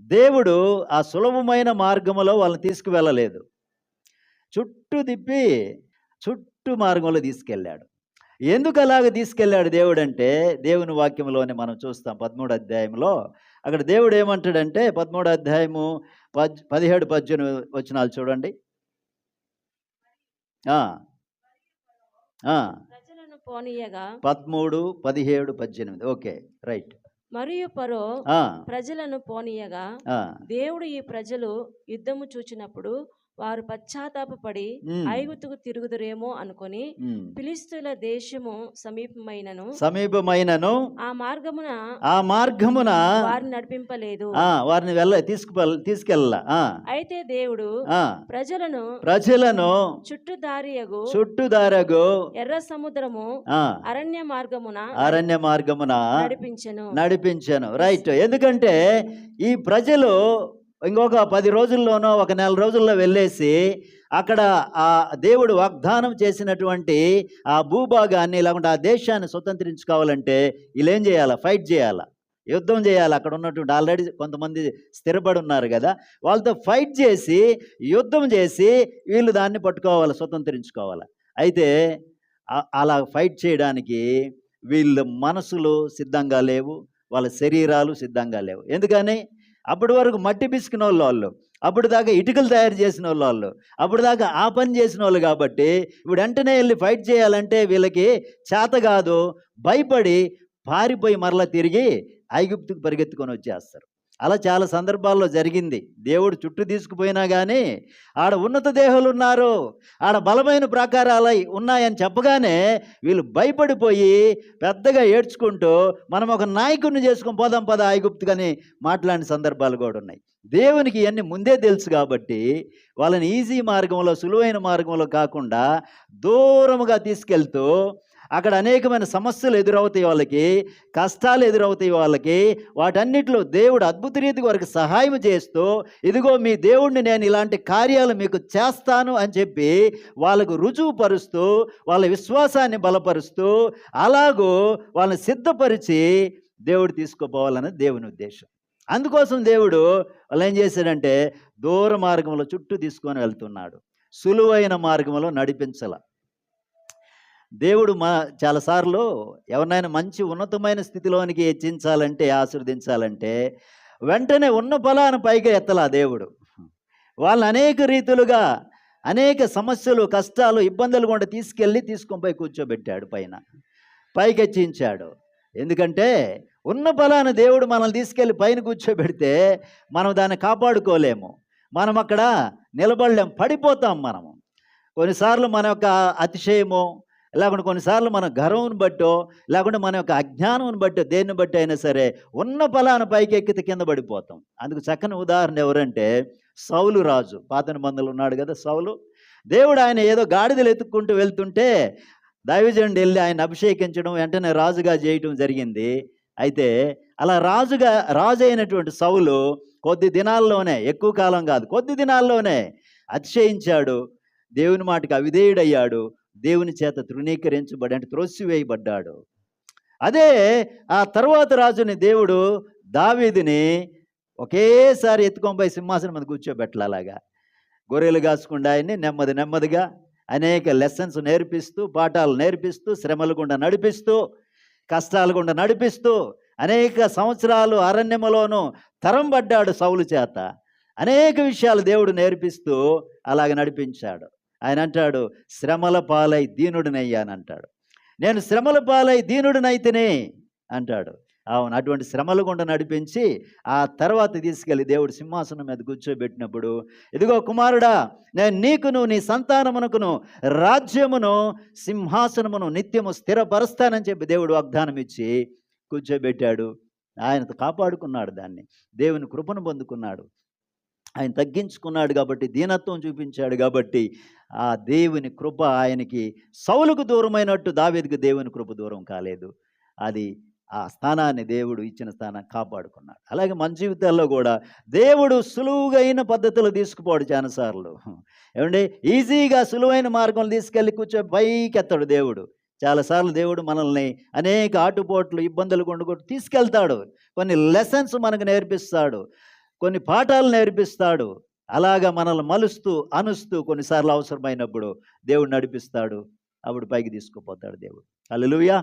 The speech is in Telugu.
దేవుడు ఆ సులభమైన మార్గములో వాళ్ళని తీసుకువెళ్ళలేదు. చుట్టూ తిప్పి చుట్టూ మార్గంలో తీసుకెళ్ళాడు. ఎందుకు అలాగ తీసుకెళ్ళాడు దేవుడు అంటే దేవుని వాక్యంలోనే మనం చూస్తాం పదమూడు అధ్యాయంలో. అక్కడ దేవుడు ఏమంటాడంటే పదమూడు అధ్యాయము పద్ పదిహేడు పద్దెనిమిది వచనాలు చూడండి. పదమూడు పదిహేడు పద్దెనిమిది. Okay right. మరియు పరో ప్రజలను పోనీయగా దేవుడు ఈ ప్రజలు యుద్ధము చూచినప్పుడు వారు పశ్చాత్తాపపడి ఉమ్, ఐగుప్తుకు తిరుగుదురేమో అనుకొని ఉమ్. ఫిలిస్తీన్ల దేశము సమీపమైనను సమీపమైనను ఆ మార్గమున ఆ మార్గమున వారిని నడిపింపలేదు. ఆ, వారిని వెళ్ళ తీసుకు తీసుకెళ్ళ అయితే దేవుడు ప్రజలను ప్రజలను చుట్టుదారియగు చుట్టుదారగు ఎర్ర సముద్రము అరణ్య మార్గమున అరణ్య మార్గమున నడిపించెను. నడిపించాను. రైట్. ఎందుకంటే ఈ ప్రజలు ఇంకొక పది రోజుల్లోనో ఒక నెల రోజుల్లో వెళ్ళేసి అక్కడ ఆ దేవుడు వాగ్దానం చేసినటువంటి ఆ భూభాగాన్ని లేకుంటే ఆ దేశాన్ని స్వతంత్రించుకోవాలంటే వీళ్ళేం చేయాలా? ఫైట్ చేయాలా? యుద్ధం చేయాలి? అక్కడ ఉన్నటువంటి ఆల్రెడీ కొంతమంది స్థిరపడి ఉన్నారు కదా. వాళ్ళతో ఫైట్ చేసి యుద్ధం చేసి వీళ్ళు దాన్ని పట్టుకోవాలి? స్వతంత్రించుకోవాలి? అయితే అలా ఫైట్ చేయడానికి వీళ్ళ మనసులు సిద్ధంగా లేవు వాళ్ళ శరీరాలు సిద్ధంగా లేవు. ఎందుకని? అప్పటి వరకు మట్టి పిసికిన వాళ్ళు. వాళ్ళు అప్పుడు దాకా ఇటుకలు తయారు చేసిన వాళ్ళు. వాళ్ళు అప్పుడు దాకా ఆ పని చేసిన వాళ్ళు కాబట్టి ఇప్పుడు వెంటనే వెళ్ళి ఫైట్ చేయాలంటే వీళ్ళకి చేత కాదు భయపడి పారిపోయి మరలా తిరిగి ఐగుప్తుకు పరిగెత్తుకొని వచ్చేస్తారు. అలా చాలా సందర్భాల్లో జరిగింది. దేవుడు చుట్టూ తీసుకుపోయినా కానీ ఆడ ఉన్నత దేహాలు ఉన్నారు ఆడ బలమైన ప్రాకారాలు ఉన్నాయని చెప్పగానే వీళ్ళు భయపడిపోయి పెద్దగా ఏడ్చుకుంటూ మనం ఒక నాయకుడిని చేసుకుని పోదాం పద ఐగుప్తుకని మాట్లాడిన సందర్భాలు కూడా ఉన్నాయి. దేవునికి ఇవన్నీ ముందే తెలుసు కాబట్టి వాళ్ళని ఈజీ మార్గంలో సులువైన మార్గంలో కాకుండా దూరముగా తీసుకెళ్తూ అక్కడ అనేకమైన సమస్యలు ఎదురవుతాయి వాళ్ళకి కష్టాలు ఎదురవుతాయి వాళ్ళకి. వాటన్నిటిలో దేవుడు అద్భుత రీతి వారికి సహాయం చేస్తూ ఇదిగో మీ దేవుడిని నేను ఇలాంటి కార్యాలు మీకు చేస్తాను అని చెప్పి వాళ్ళకు రుజువు పరుస్తూ వాళ్ళ విశ్వాసాన్ని బలపరుస్తూ అలాగూ వాళ్ళని సిద్ధపరిచి దేవుడు తీసుకుపోవాలని దేవుని ఉద్దేశం. అందుకోసం దేవుడు వాళ్ళు ఏం చేశాడంటే దూర మార్గంలో చుట్టూ తీసుకొని వెళ్తున్నాడు. సులువైన మార్గంలో నడిపించాల. దేవుడు మా చాలాసార్లు ఎవరినైనా మంచి ఉన్నతమైన స్థితిలోనికి హెచ్చించాలంటే ఆశీర్వదించాలంటే వెంటనే ఉన్న ఫలాన్ని పైగా ఎత్తలా దేవుడు. వాళ్ళని అనేక రీతులుగా అనేక సమస్యలు కష్టాలు ఇబ్బందులు కూడా తీసుకెళ్ళి తీసుకొని పోయి కూర్చోబెట్టాడు పైన. పైకి హెచ్చించాడు. ఎందుకంటే ఉన్న ఫలాన్ని దేవుడు మనల్ని తీసుకెళ్ళి పైన కూర్చోబెడితే మనం దాన్ని కాపాడుకోలేము. మనం అక్కడ నిలబడలేం పడిపోతాం మనము. కొన్నిసార్లు మన యొక్క అతిశయము లేకుంటే కొన్నిసార్లు మన గర్వం బట్టో లేకుంటే మన యొక్క అజ్ఞానం బట్టో దేన్ని బట్టి అయినా సరే ఉన్న ఫలాన్ని పైకి ఎక్కితే కింద పడిపోతాం. అందుకు చక్కని ఉదాహరణ ఎవరంటే సౌలు రాజు. పాత నిబంధనలు ఉన్నాడు కదా సౌలు. దేవుడు ఆయన ఏదో గాడిదలు ఎత్తుక్కుంటూ వెళ్తుంటే దైవజనుడు వెళ్ళి ఆయన అభిషేకించడం వెంటనే రాజుగా చేయటం జరిగింది. అయితే అలా రాజుగా రాజు అయినటువంటి సౌలు కొద్ది దినాల్లోనే ఎక్కువ కాలం కాదు కొద్ది దినాల్లోనే అతిశయించాడు. దేవుని మాటకి అవిధేయుడయ్యాడు. దేవుని చేత తృణీకరించబడి అంటే త్రోసివేయబడ్డాడు. అదే ఆ తర్వాత రాజుని దేవుడు దావీదిని ఒకేసారి ఎత్తుకొనిపోయి సింహాసనం మీద కూర్చోబెట్టాలి అలాగా. గొర్రెలు కాసుకుండా ఆయన్ని నెమ్మది నెమ్మదిగా అనేక లెసన్స్ నేర్పిస్తూ పాఠాలు నేర్పిస్తూ శ్రమలు గుండా నడిపిస్తూ కష్టాలు గుండా నడిపిస్తూ అనేక సంవత్సరాలు అరణ్యములోనూ తరం పడ్డాడు సౌలు చేత. అనేక విషయాలు దేవుడు నేర్పిస్తూ అలాగ నడిపించాడు. ఆయన అంటాడు శ్రమల పాలై దీనుడినయ్యానంటాడు నేను శ్రమల పాలై దీనుడినైతేనే అంటాడు. అవును అటువంటి శ్రమల గుండా నడిపించి ఆ తర్వాత తీసుకెళ్ళి దేవుడు సింహాసనం మీద కూర్చోబెట్టినప్పుడు ఇదిగో కుమారుడా నేను నీకును నీ సంతానమునకును రాజ్యమును సింహాసనమును నిత్యము స్థిరపరుస్తానని చెప్పి దేవుడు వాగ్దానం ఇచ్చి కూర్చోబెట్టాడు. ఆయన కాపాడుకున్నాడు దాన్ని. దేవుని కృపను పొందుకున్నాడు. ఆయన తగ్గించుకున్నాడు కాబట్టి దీనత్వం చూపించాడు కాబట్టి ఆ దేవుని కృప ఆయనకి సౌలుకు దూరమైనట్టు దావేదికి దేవుని కృప దూరం కాలేదు. అది ఆ స్థానాన్ని దేవుడు ఇచ్చిన స్థానాన్ని కాపాడుకున్నాడు. అలాగే మన జీవితాల్లో కూడా దేవుడు సులువుగైన పద్ధతులు తీసుకుపోడు చాలాసార్లు. ఏమండి? ఈజీగా సులువైన మార్గంలో తీసుకెళ్ళి కూర్చో పైకి ఎత్తాడు దేవుడు. చాలాసార్లు దేవుడు మనల్ని అనేక ఆటుపోట్లు ఇబ్బందులు కొండుకొట్టు తీసుకెళ్తాడు. కొన్ని లెసన్స్ మనకు నేర్పిస్తాడు. కొన్ని పాఠాలు నేర్పిస్తాడు. అలాగా మనల్ని మలుస్తూ అనుస్తూ కొన్నిసార్లు అవసరమైనప్పుడు దేవుడు నడిపిస్తాడు. అప్పుడు పైకి తీసుకుపోతాడు దేవుడు. హల్లెలూయా!